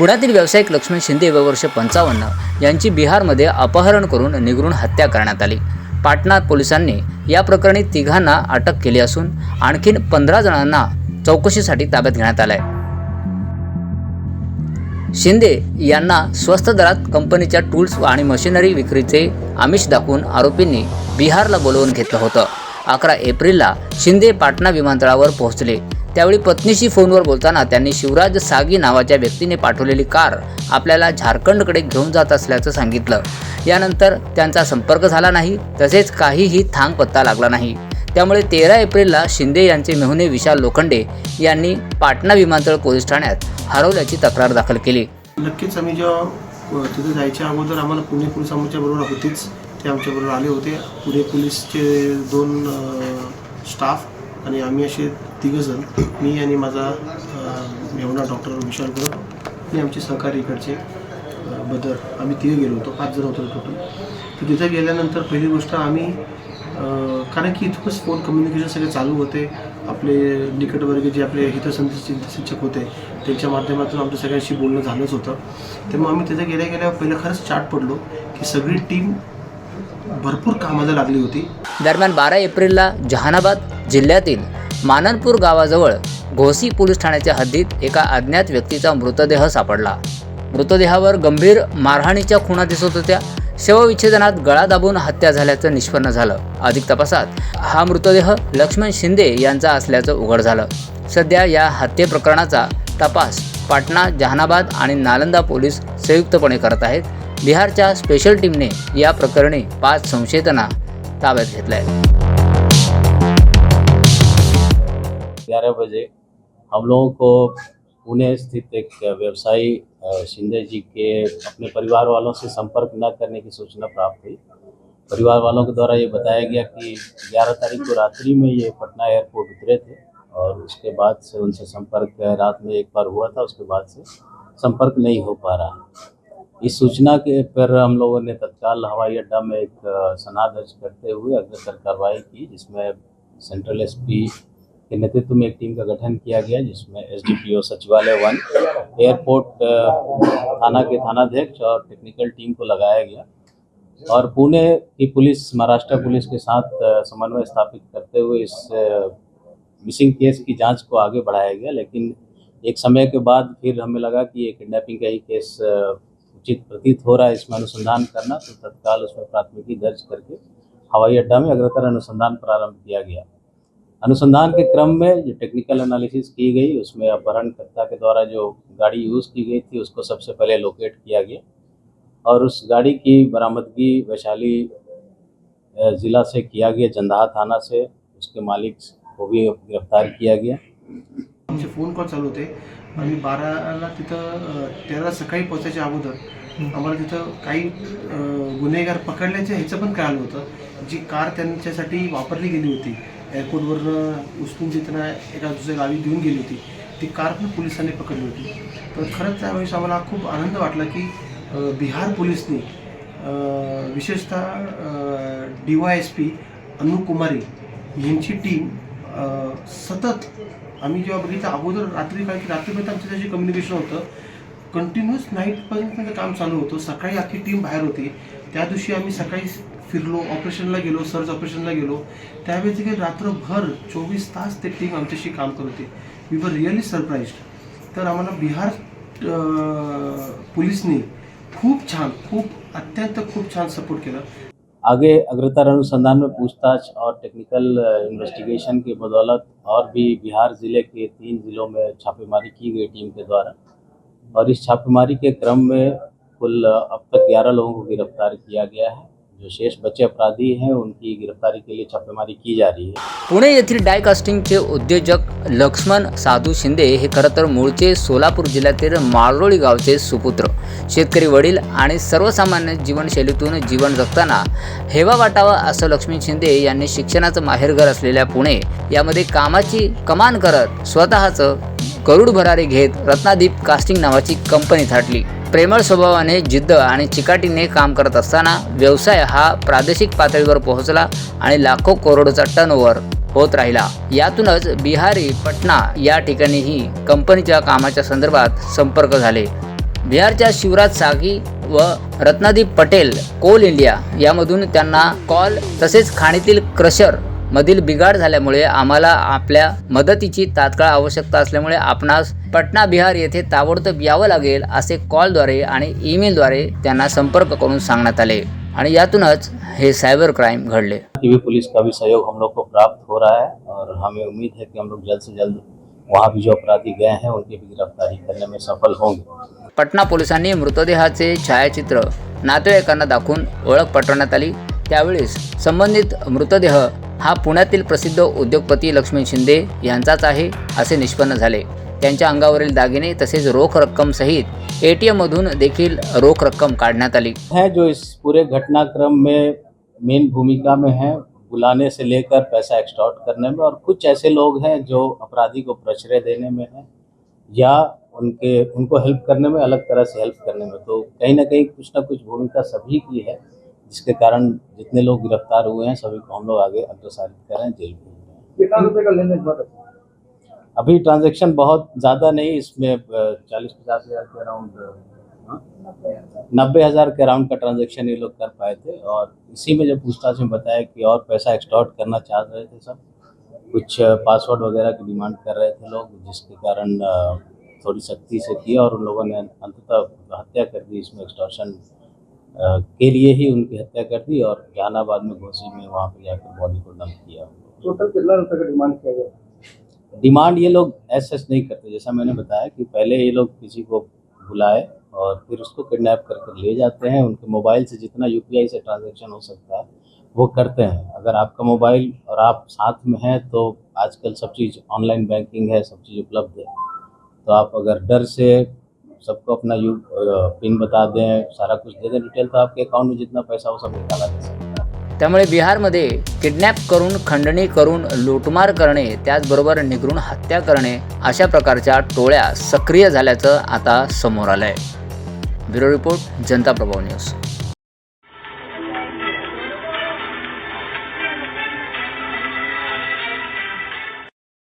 पुण्यातील व्यावसायिक लक्ष्मण शिंदे व वर्ष पंचावन्न यांची बिहारमध्ये अपहरण करून निगरून हत्या करण्यात आली. पाटणा पोलिसांनी या प्रकरणी तिघांना अटक केली असून आणखीन पंधरा जणांना चौकशीसाठी ताब्यात घेण्यात आलं आहे शिंदे यांना स्वस्त दरात कंपनीच्या टूल्स आणि मशिनरी विक्रीचे आमिष दाखवून आरोपींनी बिहारला बोलवून घेतलं होतं. अकरा एप्रिलला शिंदे पाटणा विमानतळावर पोहोचले. त्यावेळी पत्नीशी फोनवर बोलताना त्यांनी शिवराज सागी नावाच्या व्यक्तीने पाठवलेली कार आपल्याला झारखंडकडे घेऊन जात असल्याचं सांगितलं. यानंतर त्यांचा संपर्क झाला नाही तसेच काहीही थांग पत्ता लागला नाही. त्यामुळे तेरा एप्रिलला शिंदे यांचे मेहुणे विशाल लोखंडे यांनी पाटणा विमानतळ पोलीस ठाण्यात हरवल्याची तक्रार दाखल केली. नक्कीच आम्ही जेव्हा तिथे जायच्या अगोदर आम्हाला पुणे पोलीस आमच्या बरोबर होतीच. ते आमच्याबरोबर आले होते. पुणे पोलीसचे दोन स्टाफ आणि आम्ही असे तिघंजण मी आणि माझा अ, डॉक्टर विशाल गुरव आणि आमचे सहकारी इकडचे बदर आम्ही तिघे गेलो होतो पाच जण होतो टोटल तर तिथे गेल्यानंतर पहिली गोष्ट आम्ही कारण की इथूनच फोन कम्युनिकेशन सगळे चालू होते. आपले निकटवर्गीय जे आपले हितसंधी शिक्षक होते त्यांच्या माध्यमातून आमच्या सगळ्यांशी बोलणं झालंच होतं. त्यामुळे आम्ही तिथे गेल्या गेल्या पहिलं खरंच चाट पडलो की सगळी टीम भरपूर कामाला लागली होती. दरम्यान बारा एप्रिलला जहानाबाद जिल्ह्यातील माननपूर गावाजवळ घोसी पोलीस ठाण्याच्या हद्दीत एका अज्ञात व्यक्तीचा मृतदेह सापडला. मृतदेहावर गंभीर मारहाणीच्या खुणा दिसत होत्या. शवविच्छेदनात गळा दाबून हत्या झाल्याचं निष्पन्न झालं. अधिक तपासात हा मृतदेह लक्ष्मण शिंदे यांचा असल्याचं उघड झालं. सध्या या हत्ये प्रकरणाचा तपास पाटणा जहानाबाद आणि नालंदा पोलीस संयुक्तपणे करत आहेत. बिहारच्या स्पेशल टीमने या प्रकरणी पाच संशयितांना ताब्यात घेतलंय. ग्यारह बजे हम लोगों को पुणे स्थित एक व्यवसायी शिंदे जी के अपने परिवार वालों से संपर्क न करने की सूचना प्राप्त हुई। परिवार वालों के द्वारा ये बताया गया कि 11 तारीख को रात्रि में ये पटना एयरपोर्ट उतरे थे और उसके बाद से उनसे संपर्क रात में एक बार हुआ था, उसके बाद से संपर्क नहीं हो पा रहा। इस सूचना के पर हम लोगों ने तत्काल हवाई अड्डा में एक सना दर्ज करते हुए अग्रसर कार्रवाई की, जिसमें सेंट्रल एसपी के नेतृत्व में एक टीम का गठन किया गया, जिसमें एसडीपीओ सचिवालय वन, एयरपोर्ट थाना के थानाध्यक्ष और टेक्निकल टीम को लगाया गया। और पुणे की पुलिस, महाराष्ट्र पुलिस के साथ समन्वय स्थापित करते हुए इस मिसिंग केस की जाँच को आगे बढ़ाया गया, लेकिन एक समय के बाद फिर हमें लगा कि ये किडनैपिंग का ही केस उचित प्रतीत हो रहा है इसमें अनुसंधान करना तो तत्काल उसमें प्राथमिकी दर्ज करके हवाई अड्डा में अग्रतर अनुसंधान प्रारंभ किया गया। अनुसंधान के क्रम में जो टेक्निकल एनालिसिस की गई उसमें अपहरणकर्ता के द्वारा जो गाड़ी यूज़ की गई थी उसको सबसे पहले लोकेट किया गया। और उस गाड़ी की बरामदगी वैशाली ज़िला से किया गया जंदाहा थाना से उसके मालिक को भी गिरफ़्तार किया गया। आमचे फ़ोन कॉल चालू होते. आम्ही बाराला तिथं तेराला सकाळी पोहोचायच्या अगोदर आम्हाला तिथं काही अ, गुन्हेगार पकडल्याचं ह्याचं पण होतं. जी कार वापरली होती एअरपोर्टवरनं उचलून तिथं एका दुसऱ्या गावी देऊन गेली होती. ती कार पण पोलिसांनी पकडली होती. तर खरंच त्यावेळेस आम्हाला खूप आनंद वाटला की बिहार पोलिसनी विशेषतः डी वाय एस पी अनु कुमारी यांची टीम सतत आम्ही जेव्हा बघितलं अगोदर रात्री काय की रात्रीपर्यंत आमचं त्याची कम्युनिकेशन होतं कंटिन्युअस नाईटपर्यंत त्यांचं काम चालू होतं. सकाळी अख्खी टीम बाहेर होती. त्या दिवशी आम्ही सकाळी फिरलो ऑपरेशनला गेलो सर्च ऑपरेशनला गेलो. त्यावेळेस देखील रात्रभर चोवीस तास ते टीम आमच्याशी काम करत होती. वी वर रिअली सरप्राईज तर आम्हाला बिहार पोलिसनी खूप छान खूप अत्यंत खूप छान सपोर्ट केला. आगे अग्रतर अनुसंधान में पूछताछ और टेक्निकल इन्वेस्टिगेशन की बदौलत और भी बिहार ज़िले के तीन ज़िलों में छापेमारी की गई टीम के द्वारा। और इस छापेमारी के क्रम में कुल अब तक 11 लोगों को गिरफ्तार किया गया है। जो शेष बचे अपराधी हैं उनकी गिरफ्तारी के लिए छापेमारी की जा रही है। पुणे येथील डायकास्टिंगचे उद्योजक लक्ष्मण साधू शिंदे हे खरं तर मूळचे सोलापूर जिल्ह्यातील माळरोळी गावचे सुपुत्र. शेतकरी वडील आणि सर्वसामान्य जीवनशैलीतून जीवन जगताना हेवा वाटावा असं लक्ष्मी शिंदे यांनी शिक्षणाचं माहेरघर असलेल्या पुणे यामध्ये कामाची कमान करत स्वतःचं करोड भरारी घेत रत्नादीप कास्टिंग नावाची कंपनी थाटली. प्रेमळ स्वभावाने जिद्द आणि चिकाटीने काम करत असताना व्यवसाय हा प्रादेशिक पातळीवर पोहोचला आणि लाखो करोडचा टर्नओव्हर होत राहिला. यातूनच बिहारी पटना या ठिकाणीही कंपनीच्या कामाच्या संदर्भात संपर्क झाले. बिहारच्या शिवराज सागी व रत्नादीप पटेल कोल इंडिया यामधून त्यांना कॉल तसेच खाणीतील क्रशर मधील बिघाड झाल्यामुळे आम्हाला आपल्या मदतीची तात्काळ आवश्यकता असल्यामुळे आपणास पटना बिहार येथे ताबडतोब यावं लागेल असे कॉलद्वारे आणि ईमेलद्वारे त्यांना संपर्क करून सांगण्यात आले. आणि यातूनच हे सायबर क्राईम घडले. टीवी पुलिस का भी सहयोग हम लोग को प्राप्त हो रहा है और हमें उम्मीद है कि हम लोग जल्द से जल्द वहाँ भी जो अपराधी गए हैं उनकी भी गिरफ्तारी करने में सफल होंगे। पटना पोलिसांनी मृतदेहाचे छायाचित्र नातेवाईकांना दाखवून ओळख पटवण्यात आली. त्यावेळेस संबंधित मृतदेह हा पुण्यातील प्रसिद्ध उद्योगपती लक्ष्मी शिंदे यांचाच आहे असे निष्पन्न झाले. त्यांच्या अंगावरील दागिने तसेच रोख रक्कम सहित ए टी एममधून देखील रोख रक्कम काढण्यात आली. हैं जो इस पूरे घटनाक्रम में मेन भूमिका में है, बुलाने से लेकर पैसा एक्सटॉर्ट करने में और कुछ ऐसे लोग हैं जो अपराधी को प्रश्रय देने में है या उनके, उनको हेल्प करने में, अलग तरह से हेल्प करने में। तो कहीं ना कहीं कुछ ना कुछ भूमिका सभी की है। जिसके कारण जितने लोग गिरफ़्तार हुए हैं सभी को हम लोग आगे अग्रसारित कर रहे हैं जेल भेज हैं। अभी ट्रांजैक्शन बहुत ज़्यादा नहीं इसमें चालीस पचास हज़ार के अराउंड नब्बे हज़ार के अराउंड का ट्रांजैक्शन ये लोग कर पाए थे और इसी में जब पूछताछ में बताया कि और पैसा एक्सटॉर्ट करना चाह रहे थे सब कुछ पासवर्ड वगैरह की डिमांड कर रहे थे लोग जिसके कारण थोड़ी सख्ती से किया और उन लोगों ने अंततः हत्या कर दी इसमें एक्सटॉर्शन के लिए ही उनकी हत्या कर दी और जहानाबाद में घोसी में वहाँ पे जाकर बॉडी को डंप किया। टोटल कितना रुपये का डिमांड किया गया? डिमांड ये लोग ऐसे नहीं करते। जैसा मैंने बताया कि पहले ये लोग किसी को बुलाए और फिर उसको किडनैप करके ले जाते हैं। उनके मोबाइल से जितना यूपीआई से ट्रांजेक्शन हो सकता है वो करते हैं। अगर आपका मोबाइल और आप साथ में हैं तो आजकल सब चीज़ ऑनलाइन बैंकिंग है सब चीज़ उपलब्ध है। तो आप अगर डर से सबको अपना यू पिन बता दें सारा कुछ दे दें। डिटेल तो आपके अकाउंट में जितना पैसा हो सब निकाला जा सकता त्यामुळे बिहारमध्ये किडनॅप करून खंडणी करून लूटमार करणे त्याचबरोबर निगरून हत्या करणे अशा प्रकारच्या टोळ्या सक्रिय झाल्याचं आता समोर आलं आहे ब्युरो रिपोर्ट जनता प्रभाव न्यूज.